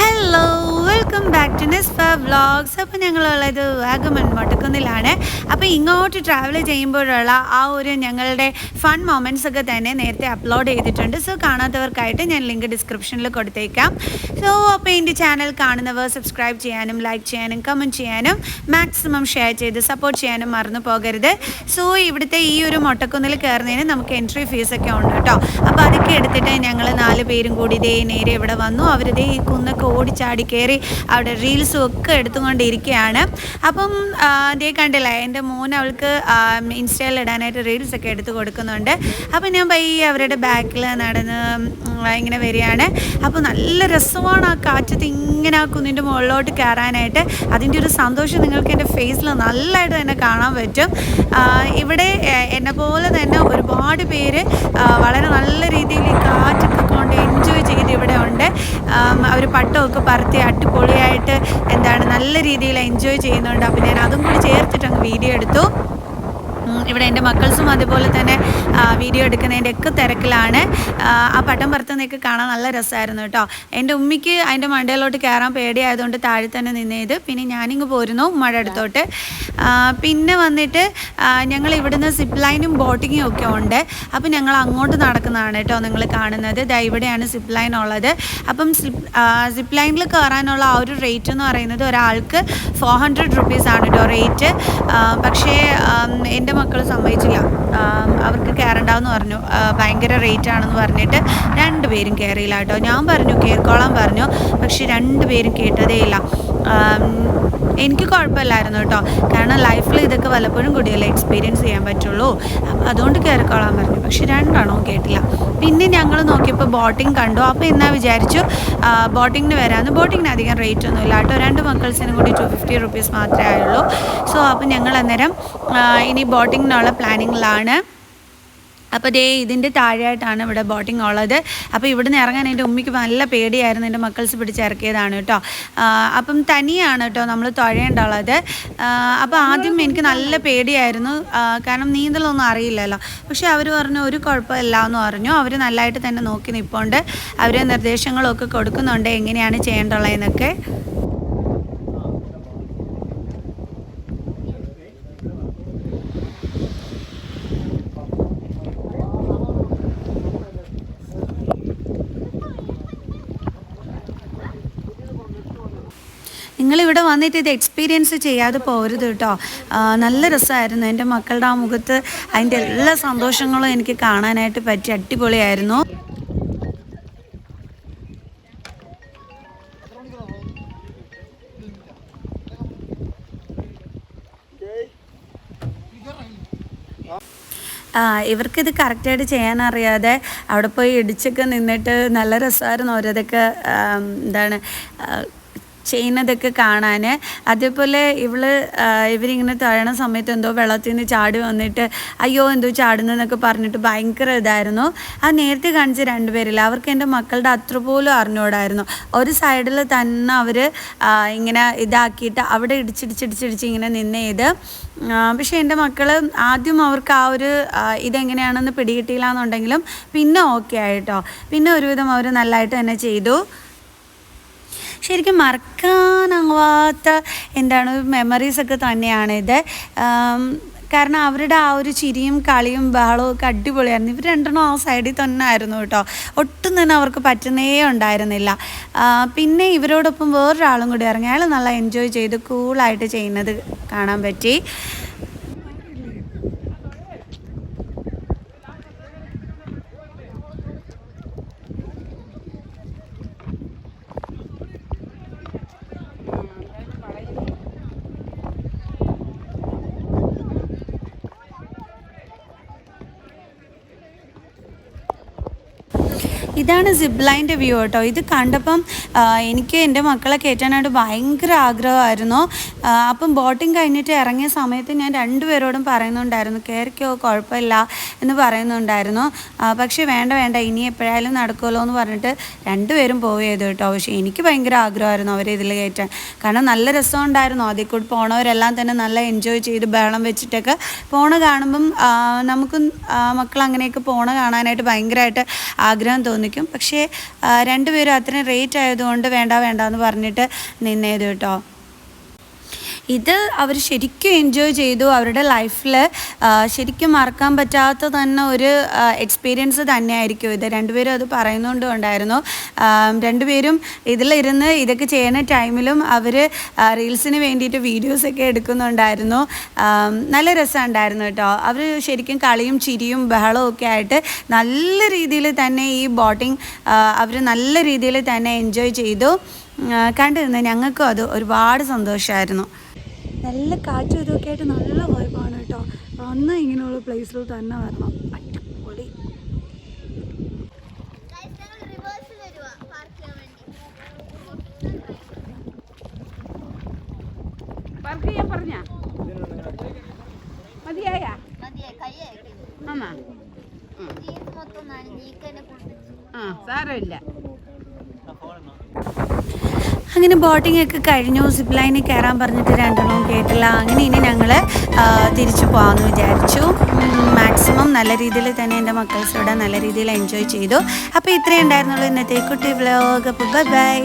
Hello. To Nisfa vlogs അപ്പോൾ ഞങ്ങളുള്ളത് വാഗമൺ മൊട്ടക്കുന്നിലാണ് അപ്പോൾ ഇങ്ങോട്ട് ട്രാവൽ ചെയ്യുമ്പോഴുള്ള ആ ഒരു ഞങ്ങളുടെ ഫൺ മൊമെന്റ്സ് ഒക്കെ തന്നെ നേരത്തെ അപ്ലോഡ് ചെയ്തിട്ടുണ്ട്. സോ കാണാത്തവർക്കായിട്ട് ഞാൻ ലിങ്ക് ഡിസ്ക്രിപ്ഷനിൽ കൊടുത്തേക്കാം. സോ അപ്പോൾ എന്റെ ചാനൽ കാണുന്നവർ സബ്സ്ക്രൈബ് ചെയ്യാനും ലൈക്ക് ചെയ്യാനും കമന്റ് ചെയ്യാനും മാക്സിമം ഷെയർ ചെയ്ത് സപ്പോർട്ട് ചെയ്യാനും മറന്നു പോകരുത്. സോ ഇവിടുത്തെ ഈ ഒരു മൊട്ടക്കുന്നിൽ കയറുന്നതിന് നമുക്ക് എൻട്രി ഫീസൊക്കെ ഉണ്ട് കേട്ടോ. അപ്പോൾ അതൊക്കെ എടുത്തിട്ട് ഞങ്ങൾ നാല് പേരും കൂടി ഇതേ നേരെ ഇവിടെ വന്നു. അവരിതേ ഈ കുന്നൊക്കെ ഓടിച്ചാടി കയറി അവിടെ റീൽസും ഒക്കെ എടുത്തുകൊണ്ടിരിക്കുകയാണ്. അപ്പം അതേ കണ്ടില്ല എന്റെ മോൻ അവൾക്ക് ഇൻസ്റ്റയിൽ ഇടാനായിട്ട് റീൽസ് ഒക്കെ എടുത്ത് കൊടുക്കുന്നുണ്ട്. അപ്പം ഞാൻ പയ്യെ അവരുടെ ബാക്കിൽ നടന്ന് ഇങ്ങനെ വരികയാണ്. അപ്പോൾ നല്ല രസമാണ് ആ കാറ്റത്ത് ഇങ്ങനെ ആ കുന്നിന്റെ മുകളിലോട്ട് കയറാനായിട്ട്. അതിന്റെ ഒരു സന്തോഷം നിങ്ങൾക്ക് എന്റെ ഫേസിൽ നല്ലതായിട്ട് തന്നെ കാണാൻ പറ്റും. ഇവിടെ എന്നെ പോലെ തന്നെ ഒരുപാട് പേര് വളരെ നല്ല രീതിയിൽ ഈ കാറ്റൊക്കെ കൊണ്ട് എൻജോയ് ചെയ്ത് ഇവിടെ ഉണ്ട്. അവർ പട്ടമൊക്കെ പറത്തി അടിപൊളിയായിട്ട് എന്താണ് നല്ല രീതിയിൽ എൻജോയ് ചെയ്യുന്നുണ്ട്. അപ്പോൾ ഞാൻ അതും കൂടി ചേർത്തിട്ട് അങ്ങ് വീഡിയോ എടുത്തു. ഇവിടെ എന്റെ മക്കൾസും അതുപോലെ തന്നെ വീഡിയോ എടുക്കുന്നതിന്റെ ഒക്കെ തിരക്കിലാണ്. ആ, പട്ടം പറത്തുന്നതൊക്കെ കാണാൻ നല്ല രസമായിരുന്നു കേട്ടോ. എന്റെ ഉമ്മിക്ക് അതിന്റെ മണ്ടയിലോട്ട് കയറാൻ പേടിയായതുകൊണ്ട് താഴെ തന്നെ നിന്നേത്. പിന്നെ ഞാനിങ്ങ് പോരുന്നു മഴ അടുത്തോട്ട്. പിന്നെ വന്നിട്ട് ഞങ്ങൾ ഇവിടുന്ന് സിപ്പ് ലൈനും ബോട്ടിങ്ങും ഒക്കെ ഉണ്ട്. അപ്പം ഞങ്ങൾ അങ്ങോട്ട് നടക്കുന്നതാണ് കേട്ടോ നിങ്ങൾ കാണുന്നത്. ദാ ഇവിടെയാണ് സിപ്പ് ലൈൻ ഉള്ളത്. അപ്പം സിപ്പ് ലൈനിൽ കയറാനുള്ള ആ ഒരു റേറ്റ് എന്ന് പറയുന്നത് ഒരാൾക്ക് ഫോർ ഹൺഡ്രഡ് റുപ്പീസാണ് കേട്ടോ റേറ്റ്. പക്ഷേ എന്റെ മക്കൾ സമ്മതിച്ചില്ല. അവർക്ക് കയറണ്ടാവെന്ന് പറഞ്ഞു. ഭയങ്കര റേറ്റ് ആണെന്ന് പറഞ്ഞിട്ട് രണ്ടുപേരും കയറിയില്ല കേട്ടോ. ഞാൻ പറഞ്ഞു കയറിക്കോളാൻ പറഞ്ഞു. പക്ഷെ രണ്ടുപേരും കേട്ടതേയില്ല എനിക്ക് കുഴപ്പമില്ലായിരുന്നു കേട്ടോ. കാരണം ലൈഫിൽ ഇതൊക്കെ വല്ലപ്പോഴും കൂടിയല്ലേ എക്സ്പീരിയൻസ് ചെയ്യാൻ പറ്റുള്ളൂ. അതുകൊണ്ട് കയറിക്കോളാൻ പറഞ്ഞു. പക്ഷെ രണ്ടെണ്ണവും കേട്ടില്ല. പിന്നെ ഞങ്ങൾ നോക്കിയപ്പോൾ ബോട്ടിംഗ് കണ്ടു. അപ്പോൾ എന്നാ വിചാരിച്ചു? ബോട്ടിങ്ങിന് വരാമെന്ന്. ബോട്ടിങ്ങിന് അധികം റേറ്റ് ഒന്നും ഇല്ല കേട്ടോ. രണ്ട് മക്കൾസിനും കൂടി ടു ഫിഫ്റ്റി റുപ്പീസ് മാത്രമേ ആയുള്ളൂ. സോ അപ്പോൾ ഞങ്ങൾ അന്നേരം ഇനി ബോട്ടിങ്ങിനുള്ള പ്ലാനിങ്ങിലാണ് അപ്പോൾ ദേ ഇതിന്റെ താഴെയായിട്ടാണ് ഇവിടെ ബോട്ടിംഗ് ഉള്ളത്. അപ്പോൾ ഇവിടുന്ന് ഇറങ്ങാൻ എന്റെ ഉമ്മയ്ക്ക് നല്ല പേടിയായിരുന്നു. എന്റെ മക്കൾസ് പിടിച്ചിറക്കിയതാണ് കേട്ടോ. അപ്പം തനിയാണ് കേട്ടോ നമ്മൾ തുഴയേണ്ടുള്ളത് അപ്പോൾ ആദ്യം എനിക്ക് നല്ല പേടിയായിരുന്നു. കാരണം നീന്തലൊന്നും അറിയില്ലല്ലോ. പക്ഷേ അവർ പറഞ്ഞു ഒരു കുഴപ്പമില്ല എന്ന് പറഞ്ഞു. അവർ നല്ലതായിട്ട് തന്നെ നോക്കി നിൽപ്പുണ്ട് അവർ നിർദ്ദേശങ്ങളൊക്കെ കൊടുക്കുന്നുണ്ട്. എങ്ങനെയാണ് ചെയ്യേണ്ടുള്ളതെന്നൊക്കെ നിങ്ങളിവിടെ വന്നിട്ട് ഇത് എക്സ്പീരിയൻസ് ചെയ്യാതെ പോരുത് കേട്ടോ. നല്ല രസമായിരുന്നു. എന്റെ മക്കളുടെ ആ മുഖത്ത് അതിന്റെ എല്ലാ സന്തോഷങ്ങളും എനിക്ക് കാണാനായിട്ട് പറ്റി. അടിപൊളിയായിരുന്നു. ആ, ഇവർക്കിത് കറക്റ്റായിട്ട് ചെയ്യാൻ അറിയാതെ അവിടെ പോയി ഇടിച്ചൊക്കെ നിന്നിട്ട് നല്ല രസമായിരുന്നു. അവരതൊക്കെ എന്താണ് ചെയ്യുന്നതൊക്കെ കാണാൻ അതേപോലെ ഇവൾ ഇവരിങ്ങനെ തഴണ സമയത്ത് എന്തോ വെള്ളത്തിൽ നിന്ന് ചാടി വന്നിട്ട് അയ്യോ എന്തോ ചാടുന്നതെന്നൊക്കെ പറഞ്ഞിട്ട് ഭയങ്കര ഇതായിരുന്നു. ആ നേരത്തെ കാണിച്ച രണ്ടുപേരില്ല. അവർക്ക് എന്റെ മക്കളുടെ അത്ര പോലും അറിഞ്ഞോടായിരുന്നു. ഒരു സൈഡിൽ തന്നെ അവർ ഇങ്ങനെ ഇതാക്കിയിട്ട് അവിടെ ഇടിച്ചിടിച്ചിടിച്ചിടിച്ച് ഇങ്ങനെ നിന്ന് ചെയ്ത് പക്ഷേ എന്റെ മക്കൾ ആദ്യം അവർക്ക് ആ ഒരു ഇതെങ്ങനെയാണെന്ന് പിടികിട്ടിയില്ല എന്നുണ്ടെങ്കിലും പിന്നെ ഓക്കെ ആയിട്ടോ. പിന്നെ ഒരുവിധം അവർ നല്ലതായിട്ട് തന്നെ ചെയ്തു. ശരിക്കും മറക്കാനാവാത്ത എന്താണ് മെമ്മറീസ് ഒക്കെ ഇത്. കാരണം അവരുടെ ആ ഒരു ചിരിയും കളിയും ബഹളവും ഒക്കെ അടിപൊളിയായിരുന്നു. ഇവർ രണ്ടെണ്ണം ആ സൈഡിൽ തന്നെ ആയിരുന്നു കേട്ടോ. ഒട്ടും തന്നെ അവർക്ക് പറ്റുന്നേ ഉണ്ടായിരുന്നില്ല. പിന്നെ ഇവരോടൊപ്പം വേറൊരാളും കൂടി ഇറങ്ങി. അയാൾ നല്ല എൻജോയ് ചെയ്ത് കൂളായിട്ട് ചെയ്യുന്നത് കാണാൻ പറ്റി. ഇതാണ് സിബ് ലൈന്റെ വ്യൂ കേട്ടോ. ഇത് കണ്ടപ്പം എനിക്ക് എന്റെ മക്കളെ കയറ്റാനായിട്ട് ഭയങ്കര ആഗ്രഹമായിരുന്നു. അപ്പം ബോട്ടിങ് കഴിഞ്ഞിട്ട് ഇറങ്ങിയ സമയത്ത് ഞാൻ രണ്ടുപേരോടും പറയുന്നുണ്ടായിരുന്നു കയറിക്കോ കുഴപ്പമില്ല എന്ന് പറയുന്നുണ്ടായിരുന്നു. പക്ഷെ വേണ്ട വേണ്ട ഇനി എപ്പോഴായാലും നടക്കുമല്ലോ എന്ന് പറഞ്ഞിട്ട് രണ്ടുപേരും പോവുക ചെയ്തു കേട്ടോ. പക്ഷേ എനിക്ക് ഭയങ്കര ആഗ്രഹമായിരുന്നു അവരെ ഇതിൽ കയറ്റാൻ. കാരണം നല്ല രസമുണ്ടായിരുന്നു. ആദ്യം കൂടി പോണവരെല്ലാം തന്നെ നല്ല എൻജോയ് ചെയ്ത് ബഹളം വെച്ചിട്ടൊക്കെ പോണ കാണുമ്പം നമുക്ക് മക്കൾ അങ്ങനെയൊക്കെ പോണ കാണാനായിട്ട് ഭയങ്കരമായിട്ട് ആഗ്രഹം തോന്നിക്കും. പക്ഷേ രണ്ടുപേരും അത്രയും റേറ്റ് ആയതുകൊണ്ട് വേണ്ട വേണ്ട എന്ന് പറഞ്ഞിട്ട് നിന്നേത് കേട്ടോ. ഇത് അവർ ശരിക്കും എൻജോയ് ചെയ്തു അവരുടെ ലൈഫിൽ ശരിക്കും മറക്കാൻ പറ്റാത്ത തന്നെ ഒരു എക്സ്പീരിയൻസ് തന്നെയായിരിക്കും ഇത്. രണ്ടുപേരും അത് പറയുന്നുകൊണ്ടും ഉണ്ടായിരുന്നു. രണ്ടുപേരും ഇതിലിരുന്ന് ഇതൊക്കെ ചെയ്യുന്ന ടൈമിലും അവർ റീൽസിന് വേണ്ടിയിട്ട് വീഡിയോസൊക്കെ എടുക്കുന്നുണ്ടായിരുന്നു. നല്ല രസമുണ്ടായിരുന്നു കേട്ടോ. അവർ ശരിക്കും കളിയും ചിരിയും ബഹളവും ഒക്കെ ആയിട്ട് നല്ല രീതിയിൽ തന്നെ ഈ ബോട്ടിംഗ് അവർ നല്ല രീതിയിൽ തന്നെ എൻജോയ് ചെയ്തു. കണ്ടിരുന്നു ഞങ്ങൾക്കും അത് ഒരുപാട് സന്തോഷമായിരുന്നു. നല്ല കാറ്റും ഇതൊക്കെ ആയിട്ട് നല്ല വൈബാണ് കേട്ടോ അന്ന് ഇങ്ങനെയുള്ള പ്ലേസിൽ തന്നെ വരണം. അടിപൊളി. പാർക്ക് ചെയ്യാൻ ആ സാരമില്ല. അങ്ങനെ ബോട്ടിംഗ് ഒക്കെ കഴിഞ്ഞു. സിപ്പ് ലൈനിൽ കയറാൻ പറഞ്ഞിട്ട് രണ്ടെണ്ണവും കേട്ടില്ല. അങ്ങനെ ഇനി ഞങ്ങൾ തിരിച്ചു പോകാമെന്ന് വിചാരിച്ചു. മാക്സിമം നല്ല രീതിയിൽ തന്നെ എന്റെ മക്കൾസ് ഇവിടെ നല്ല രീതിയിൽ എൻജോയ് ചെയ്തു. അപ്പോൾ ഇത്രയും ഉണ്ടായിരുന്നുള്ളൂ ഇന്നത്തെ കുട്ടി വ്ലോഗ് അപ്പോൾ ബൈ